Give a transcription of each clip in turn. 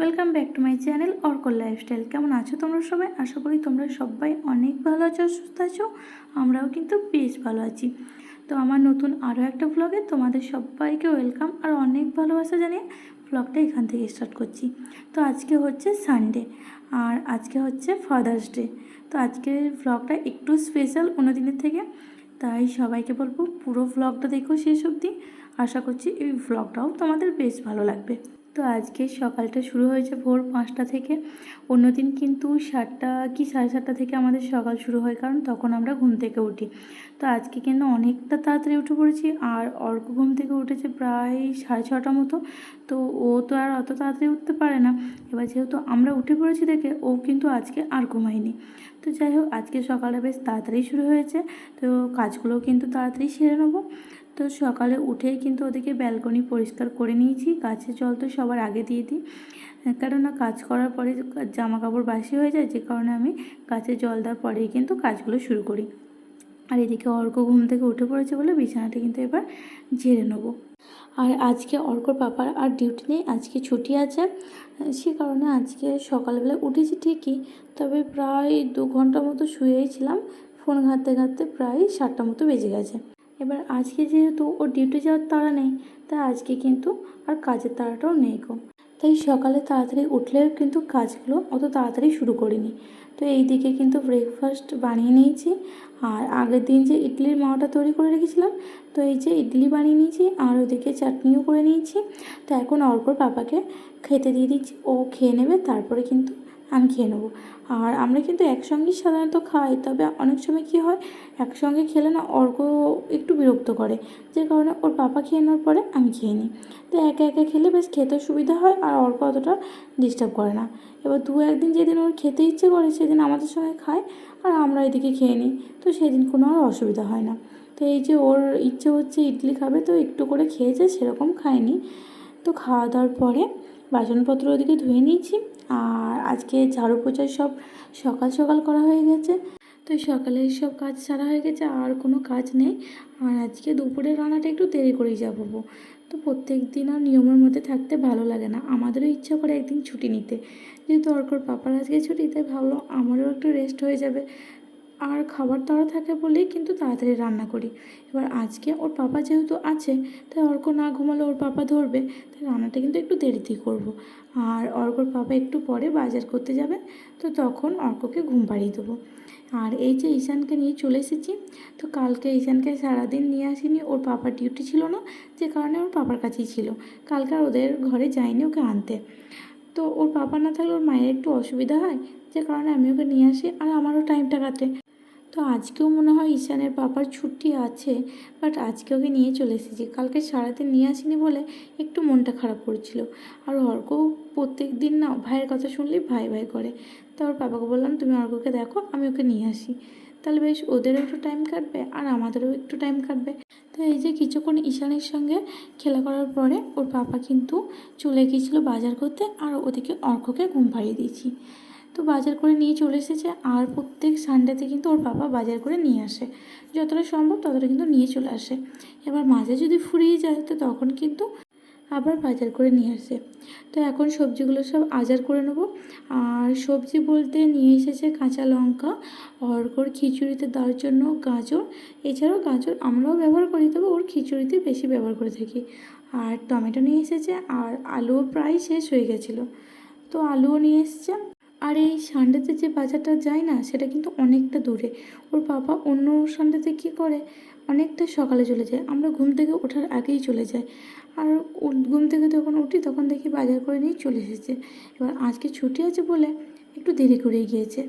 Welcome back to my channel অর্কল lifestyle কেমন আছো তোমরা সবাই? আশা করি তোমরা সবাই অনেক ভালো আছো, সুস্থ আছো। আমরাও কিন্তু বেশ ভালো আছি। তো আমার নতুন আরও একটা ব্লগে তোমাদের সবাইকে ওয়েলকাম আর অনেক ভালোবাসা জানিয়ে ব্লগটা এখান থেকে স্টার্ট করছি। তো আজকে হচ্ছে সানডে আর আজকে হচ্ছে ফাদার্স ডে তো আজকের ব্লগটা একটু স্পেশাল অন্য দিনের থেকে। তাই সবাইকে বলব পুরো ব্লগটা দেখো শেষ অবধি। আশা করছি এই ব্লগটাও তোমাদের বেশ ভালো লাগবে। তো আজকে সকালটা শুরু হয়েছে ভোর পাঁচটা থেকে। অন্যদিন কিন্তু সাতটা কি সাড়ে সাতটা থেকে আমাদের সকাল শুরু হয়, কারণ তখন আমরা ঘুম থেকে উঠি। তো আজকে কিন্তু অনেকটা তাড়াতাড়ি উঠে পড়েছি, আর অর্ক ঘুম থেকে উঠেছে প্রায় সাড়ে ছটা মতো। তো ও তো আর অত তাড়াতাড়ি উঠতে পারে না। এবার যেহেতু আমরা উঠে পড়েছি দেখে, ও কিন্তু আজকে আর ঘুমায়নি। তো যাই হোক, আজকে সকালটা বেশ তাড়াতাড়ি শুরু হয়েছে। তো কাজগুলোও কিন্তু তাড়াতাড়ি সেরে নেব। তো সকালে উঠেই কিন্তু ওদেরকে ব্যালকনি পরিষ্কার করে নিয়েছি। গাছের জল তো সবার আগে দিয়ে দিই। কেননা কাজ করার পরে জামা কাপড় বাসি হয়ে যায়, যে কারণে আমি গাছে জল দেওয়ার পরেই কিন্তু কাজগুলো শুরু করি। আর এদিকে অর্ক ঘুম থেকে উঠে পড়েছে বলে বিছানাটা কিন্তু এবার ঝেড়ে নেব। আর আজকে অর্কর পাপার আর ডিউটি নেই, আজকে ছুটি আছে। সে কারণে আজকে সকালবেলা উঠেছি ঠিকই, তবে প্রায় দু ঘণ্টা মতো শুয়েই ছিলাম। ফোন ঘাঁটতে ঘাঁটতে প্রায় সাতটা মতো বেজে গেছে। এবার আজকে যেহেতু ওর ডিউটি যাওয়ার তাড়া নেই, তাই আজকে কিন্তু আর কাজের তাড়াটাও নেই গো। তাই সকালে তাড়াতাড়ি উঠলেও কিন্তু কাজগুলো অত তাড়াতাড়ি শুরু করিনি। তো এই দিকে কিন্তু ব্রেকফাস্ট বানিয়ে নিয়েছি, আর আগের দিন যে ইডলির মাওটা তৈরি করে রেখেছিলাম, তো এই যে ইডলি বানিয়ে নিয়েছি, আর ওদিকে চাটনিও করে নিয়েছি। তো এখন অর্কর পাপাকে খেতে দিয়ে দিচ্ছি, ও খেয়ে নেবে, তারপরে কিন্তু আমি খেয়ে নেব। আর আমরা কিন্তু একসঙ্গেই সাধারণত খাই, তবে অনেক সময় কী হয়, একসঙ্গে খেলে না অর্ক একটু বিরক্ত করে, যে কারণে ওর পাপা খেয়ে নেওয়ার পরে আমি খেয়ে নিই। তো একা একা খেলে বেশ খেতে সুবিধা হয় আর অর্ক অতটা ডিস্টার্ব করে না। এবার দু একদিন যেদিন ওর খেতে ইচ্ছে করে সেদিন আমাদের সঙ্গে খায় আর আমরা এদিকে খেয়ে নিই, তো সেদিন কোনো আর অসুবিধা হয় না। তো এই যে ওর ইচ্ছে হচ্ছে ইডলি খাবে, তো একটু করে খেয়েছে সেরকম খায়নি। তো খাওয়া দাওয়ার পরে বাসনপত্র ওদিকে ধুয়ে নিয়েছি আর আজকে ঝাড়ু পোছা সব সকাল সকাল করা হয়ে গেছে। তো সকালে সব কাজ সারা হয়ে গেছে, আর কোনো কাজ নেই। আর আজকে দুপুরের রান্নাটা একটু দেরি করেই যাব। তো প্রত্যেক দিন আর নিয়মের মধ্যে থাকতে ভালো লাগে না। আমাদেরও ইচ্ছা করে একদিন ছুটি নিতে। যেহেতু অর্কর পাপার আজকে ছুটি, তাই ভাবলো আমারও একটু রেস্ট হয়ে যাবে। আর খাবার তাড়া থাকে বলেই কিন্তু তাড়াতাড়ি রান্না করি। এবার আজকে ওর পাপা যেহেতু আছে, তাই অর্ক না ঘুমালে ওর পাপা ধরবে, তাই রান্নাটা কিন্তু একটু দেরিতেই করব। আর অর্কর পাপা একটু পরে বাজার করতে যাবে, তো তখন অর্ককে ঘুম পাড়িয়ে দেবো। আর এই যে ঈশানকে নিয়ে চলে এসেছি, তো কালকে ঈশানকে সারাদিন নিয়ে আসিনি, ওর পাপার ডিউটি ছিল না, যে কারণে ওর পাপার কাছেই ছিল। কালকে আর ওদের ঘরে যায়নি ওকে আনতে। তো ওর পাপা না থাকলে ওর মায়ের একটু অসুবিধা হয়, যে কারণে আমি ওকে নিয়ে আসি, আর আমারও টাইমটা কাটে। তো আজকেও মনে হয় ঈশানের পাপার ছুটি আছে বাট আজকে ওকে নিয়ে চলে এসেছি। কালকে সারাদিন নিয়ে আসিনি বলে একটু মনটা খারাপ করছিল। আর অর্ক প্রত্যেক দিন না ভাইয়ের কথা শুনলেই ভাই ভাই করে। তো ওর পাপাকে বললাম, তুমি অর্ককে দেখো, আমি ওকে নিয়ে আসি। তাহলে বেশ, ওদেরও একটু টাইম কাটবে আর আমাদেরও একটু টাইম কাটবে। তো এই যে কিছুক্ষণ ঈশানের সঙ্গে খেলা করার পরে ওর পাপা কিন্তু চলে গিয়েছিল বাজার করতে, আর ওদিকে অর্ককে ঘুম পাড়িয়ে দিয়েছি। তো বাজার করে নিয়ে চলে এসেছে। আর প্রত্যেক সানডেতে কিন্তু ওর বাবা বাজার করে নিয়ে আসে। যতটা সম্ভব ততটা কিন্তু নিয়ে চলে আসে। এবার মাঝে যদি ফুরিয়ে যায়, তো তখন কিন্তু আবার বাজার করে নিয়ে আসে। তো এখন সবজিগুলো সব আজার করে নেব। আর সবজি বলতে নিয়ে এসেছে কাঁচা লঙ্কা অর্কর খিচুড়িতে দেওয়ার জন্য গাজর। এছাড়াও গাজর আমরাও ব্যবহার করি, তবে ওর খিচুড়িতে বেশি ব্যবহার করে থাকি। আর টমেটো নিয়ে এসেছে, আর আলুও প্রায় শেষ হয়ে গেছিল। তো আলুও নিয়ে এসছে। আর এই সানডেতে যে বাজারটা যায় না, সেটা কিন্তু অনেকটা দূরে। ওর বাবা অন্য সানডেতে কী করে? অনেকটা সকালে চলে যায়। আমরা ঘুম থেকে ওঠার আগেই চলে যাই আর ঘুম থেকে যখন উঠি, তখন দেখি বাজার করে নিয়ে চলে এসেছে। এবার আজকে ছুটি আছে বলে একটু দেরি করে গিয়েছে।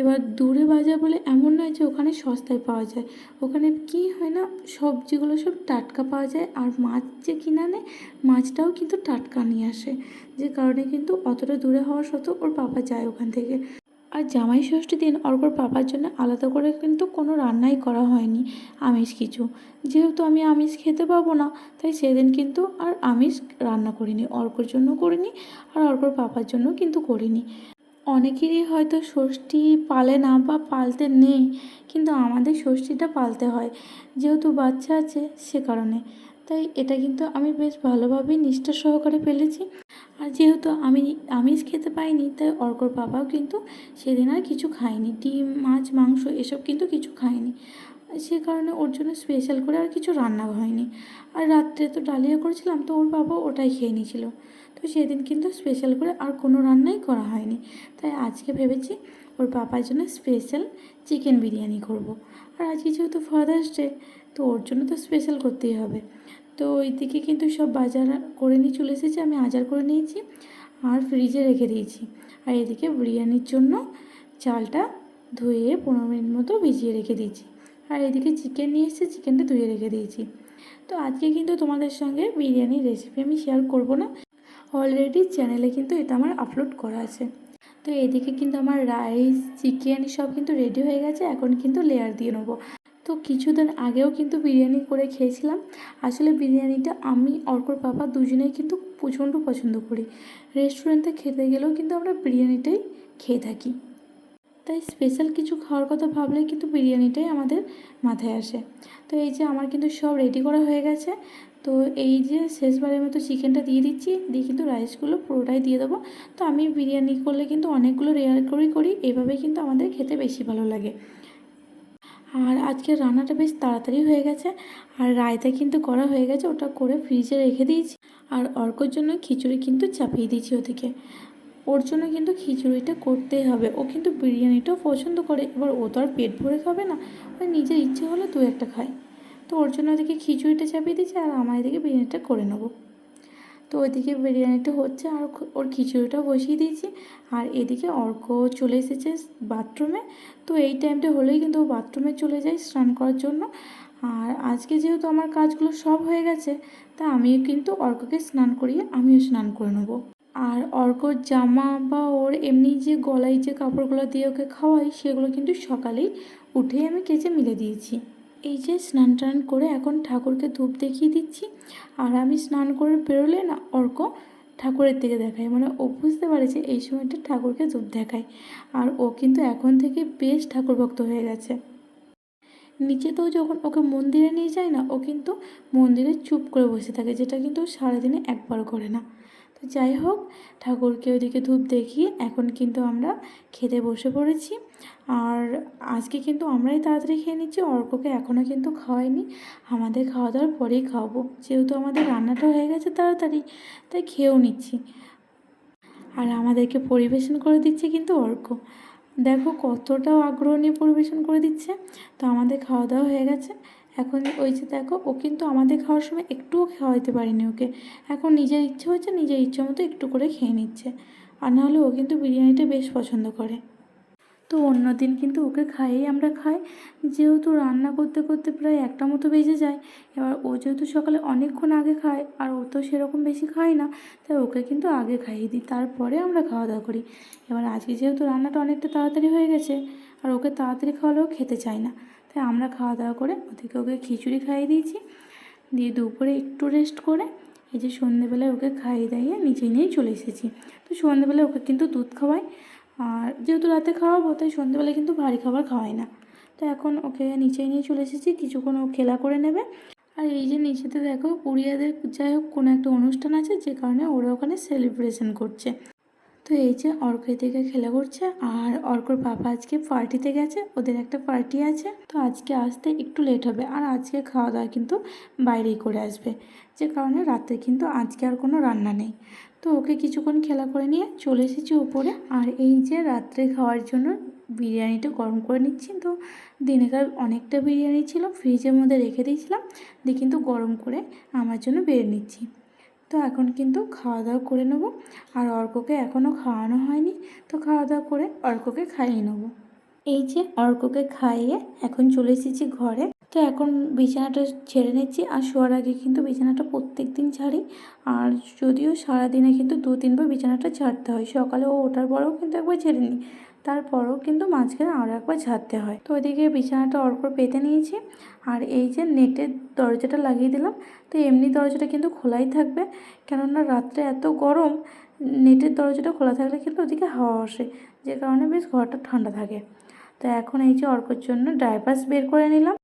এবার দূরে বাজার বলে এমন নয় যে ওখানে সস্তায় পাওয়া যায়। ওখানে কি হয় না, সবজিগুলো সব টাটকা পাওয়া যায় আর মাছ যে কিনে আনে, মাছটাও কিন্তু টাটকা নিয়ে আসে। যে কারণে কিন্তু অতটা দূরে হওয়ার সত্ত্বেও ওর পাপা যায় ওখান থেকে। আর জামাই ষষ্ঠী দিন অর্কর পাপার জন্য আলাদা করে কিন্তু কোনো রান্নাই করা হয়নি, আমিষ কিছু। যেহেতু আমি আমিষ খেতে পাবো না, তাই সেদিন কিন্তু আর আমিষ রান্না করিনি অর্কর জন্য করিনি আর অর্কর পাপার জন্য কিন্তু করিনি। অনেকেরই হয়তো ষষ্ঠী পালে না বা পালতে নেই, কিন্তু আমাদের ষষ্ঠীটা পালতে হয়। যেহেতু বাচ্চা আছে সে কারণে। তাই এটা কিন্তু আমি বেশ ভালোভাবেই নিষ্ঠা সহকারে ফেলেছি। আর যেহেতু আমি আমিষ খেতে পাইনি, তাই অর্কর বাবাও কিন্তু সেদিন আর কিছু খায়নি। ডিম, মাছ, মাংস, এসব কিন্তু কিছু খায়নি। সে কারণে ওর জন্য স্পেশাল করে আর কিছু রান্না হয়নি। আর রাত্রে তো ডালিয়া করেছিলাম, তো ওর বাবা ওটাই খেয়ে নিয়েছিল। তো সেদিন কিন্তু স্পেশাল করে আর কোনো রান্নাই করা হয়নি। তাই আজকে ভেবেছি ওর বাবার জন্য স্পেশাল চিকেন বিরিয়ানি করব। আর আজকে যেহেতু ফাদার্স ডে তো ওর জন্য তো স্পেশাল করতেই হবে। তো ওইদিকে কিন্তু সব বাজার করে নিয়ে চলে এসেছে, আমি আজার করে নিয়েছি আর ফ্রিজে রেখে দিয়েছি। আর এদিকে বিরিয়ানির জন্য চালটা ধুয়ে পনেরো মিনিট মতো ভিজিয়ে রেখে দিয়েছি। আর এদিকে চিকেন নিয়ে এসেছে চিকেনটা ধুয়ে রেখে দিয়েছি। তো আজকে কিন্তু তোমাদের সঙ্গে বিরিয়ানির রেসিপি আমি শেয়ার করব না। অলরেডি চ্যানেলে কিন্তু এটা আমার আপলোড করা আছে। তো এদিকে কিন্তু আমার রাইস চিকেন সব কিন্তু রেডি হয়ে গেছে, এখন কিন্তু লেয়ার দিয়ে নেব। তো কিছুদিন আগেও কিন্তু বিরিয়ানি করে খেয়েছিলাম। আসলে বিরিয়ানিটা আমি, অর্কর পাপা দুজনেই কিন্তু প্রচণ্ড পছন্দ করি। রেস্টুরেন্টে খেতে গেলেও কিন্তু আমরা বিরিয়ানিটাই খেয়ে থাকি। তাই স্পেশাল কিছু খাওয়ার কথা ভাবলে কিন্তু বিরিয়ানিটাই আমাদের মাথায় আসে। তো এই যে আমার কিন্তু সব রেডি করা হয়ে গেছে। তো এই যে শেষবারের মতো চিকেনটা দিয়ে দিচ্ছি, দিয়ে কিন্তু রাইসগুলো পুরোটাই দিয়ে দেবো। তো আমি বিরিয়ানি করলে কিন্তু অনেকগুলো রেয়ার করেই করি, এভাবেই কিন্তু আমাদের খেতে বেশি ভালো লাগে। আর আজকে রান্নাটা বেশ তাড়াতাড়ি হয়ে গেছে। আর রায়তা কিন্তু করা হয়ে গেছে, ওটা করে ফ্রিজে রেখে দিয়েছি। আর অর্কর জন্য খিচুড়ি কিন্তু চাপিয়ে দিয়েছি ওদিকে। ওর জন্য কিন্তু খিচুড়িটা করতেই হবে। ও কিন্তু বিরিয়ানিটাও পছন্দ করে। এবার ও তো আর পেট ভরে খাবে না। ওই নিজের ইচ্ছে হলে দু একটা খায়। তো ওর জন্য ওদিকে খিচুড়িটা চাপিয়ে দিয়েছি আর আমার এদিকে বিরিয়ানিটা করে নেব। তো ওইদিকে বিরিয়ানিটা হচ্ছে আর ওর খিচুড়িটাও বসিয়ে দিয়েছি। আর এদিকে অর্ক চলে এসেছে বাথরুমে। তো এই টাইমটা হলেই কিন্তু ও বাথরুমে চলে যায় স্নান করার জন্য। আর আজকে যেহেতু আমার কাজগুলো সব হয়ে গেছে, তা আমিও কিন্তু অর্ককে স্নান করিয়ে আমিও স্নান করে নেব। আর অর্কর জামা বা ওর এমনি যে গলায় যে কাপড়গুলো দিয়ে ওকে খাওয়াই, সেগুলো কিন্তু সকালেই উঠেই আমি কেচে মিলে দিয়েছি। এই যে স্নান টান করে এখন ঠাকুরকে ধূপ দেখিয়ে দিচ্ছি, আর আমি স্নান করে বেরোলে না অর্ক ঠাকুরের দিকে দেখায়। মানে ও বুঝতে পারে যে এই সময়টা ঠাকুরকে ধূপ দেখায়। আর ও কিন্তু এখন থেকে বেশ ঠাকুর ভক্ত হয়ে গেছে। নিচেতেও যখন ওকে মন্দিরে নিয়ে যায় না, ও কিন্তু মন্দিরে চুপ করে বসে থাকে, যেটা কিন্তু সারাদিনে একবার করে না। তো যাই হোক, ঠাকুরকে ওইদিকে ধূপ দেখিয়ে এখন কিন্তু আমরা খেতে বসে পড়েছি। আর আজকে কিন্তু আমরাই তাড়াতাড়ি খেয়ে নিচ্ছি, অর্ককে এখনও কিন্তু খাওয়াইনি। আমাদের খাওয়া দাওয়ার পরেই খাওয়াবো, যেহেতু আমাদের রান্নাটা হয়ে গেছে তাড়াতাড়ি, তাই খেয়েও নিচ্ছি। আর আমাদেরকে পরিবেশন করে দিচ্ছে কিন্তু অর্ক। দেখো কতটাও আগ্রহ নিয়ে পরিবেশন করে দিচ্ছে। তো আমাদের খাওয়া দাওয়া হয়ে গেছে। এখন ওই যে দেখো, ও কিন্তু আমাদের খাওয়ার সময় একটুও খাওয়াইতে পারিনি ওকে। এখন নিজের ইচ্ছে হচ্ছে নিজের ইচ্ছে মতো একটু করে খেয়ে নিচ্ছে। আর নাহলে ও কিন্তু বিরিয়ানিটা বেশ পছন্দ করে। তো অন্য দিন কিন্তু ওকে খাইয়েই আমরা খাই। যেহেতু রান্না করতে করতে প্রায় একটা মতো বেজে যায়, এবার ও যেহেতু সকালে অনেকক্ষণ আগে খায়, আর ও তো সেরকম বেশি খায় না, তাই ওকে কিন্তু আগে খাইয়ে দিই, তারপরে আমরা খাওয়া দাওয়া করি। এবার আজকে যেহেতু রান্নাটা অনেকটা তাড়াতাড়ি হয়ে গেছে, আর ওকে তাড়াতাড়ি খাওয়ালেও খেতে চায় না। তাই আমরা খাওয়া দাওয়া করে ওদেরকে ওকে খিচুড়ি খাইয়ে দিয়েছি। দিয়ে দুপুরে একটু রেস্ট করে এই যে সন্ধেবেলায় ওকে খাইয়ে দাইয়ে নিচে নিয়েই চলে এসেছি। তো সন্ধেবেলায় ওকে কিন্তু দুধ খাওয়াই। আর যেহেতু রাতে খাওয়াবো, তাই সন্ধেবেলায় কিন্তু ভারী খাবার খাওয়াই না। তো এখন ওকে নিচে নিয়ে চলে এসেছি, কিছুক্ষণ ও খেলা করে নেবে। আর এই যে নিচেতে দেখো উড়িয়াদের যাই হোক, কোনো একটা অনুষ্ঠান আছে, যে কারণে ওরা ওখানে সেলিব্রেশন করছে। তো এই যে অর্ক এদিকে খেলা করছে আর অর্কর পাপা আজকে পার্টিতে গেছে, ওদের একটা পার্টি আছে। তো আজকে আসতে একটু লেট হবে আর আজকে খাওয়া দাওয়া কিন্তু বাইরেই করে আসবে। যে কারণে রাতে কিন্তু আজকে আর কোনো রান্না নেই। তো ওকে কিছুক্ষণ খেলা করে নিয়ে চলে এসেছি উপরে। আর এই যে রাত্রে খাওয়ার জন্য বিরিয়ানিটা গরম করে নিচ্ছি, তো দিনেকার অনেকটা বিরিয়ানি ছিল ফ্রিজের মধ্যে রেখে দিয়েছিলাম, দিয়ে কিন্তু গরম করে আমার জন্য বেড়ে নিচ্ছি। তো এখন কিন্তু খাওয়া দাওয়া করে নেব। আর অর্ককে এখনও খাওয়ানো হয়নি, তো খাওয়া দাওয়া করে অর্ককে খাইয়ে নেব। এই যে অর্ককে খাইয়ে এখন চলে এসেছি ঘরে, তো এখন বিছানাটা ছেড়ে নিচ্ছি। আর শোয়ার আগে কিন্তু বিছানাটা প্রত্যেক দিন ছাড়ি আর যদিও সারাদিনে কিন্তু দু তিনবার বিছানাটা ছাড়তে হয়। সকালে ও ওঠার পরেও কিন্তু একবার ছেড়ে নিই। তারপরেও কিন্তু মাঝখানে আরও একবার ঝাড়তে হয়। তো ওইদিকে বিছানাটা অর্ক পেতে নিয়েছি। আর এই যে নেটের দরজাটা লাগিয়ে দিলাম, তো এমনি দরজাটা কিন্তু খোলাই থাকবে। কেননা রাত্রে এত গরম, নেটের দরজাটা খোলা থাকলে কিন্তু ওদিকে হাওয়া আসে, যে কারণে বেশ ঘরটা ঠান্ডা থাকে। তো এখন এই যে অর্কর জন্য ড্রাইভার্স বের করে নিলাম।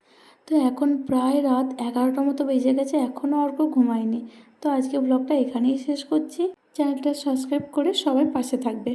তো এখন প্রায় রাত এগারোটা মতো বেজে গেছে এখনও অর্ক ঘুমায়নি। তো আজকে ব্লগটা এখানেই শেষ করছি। চ্যানেলটা সাবস্ক্রাইব করে সবাই পাশে থাকবে।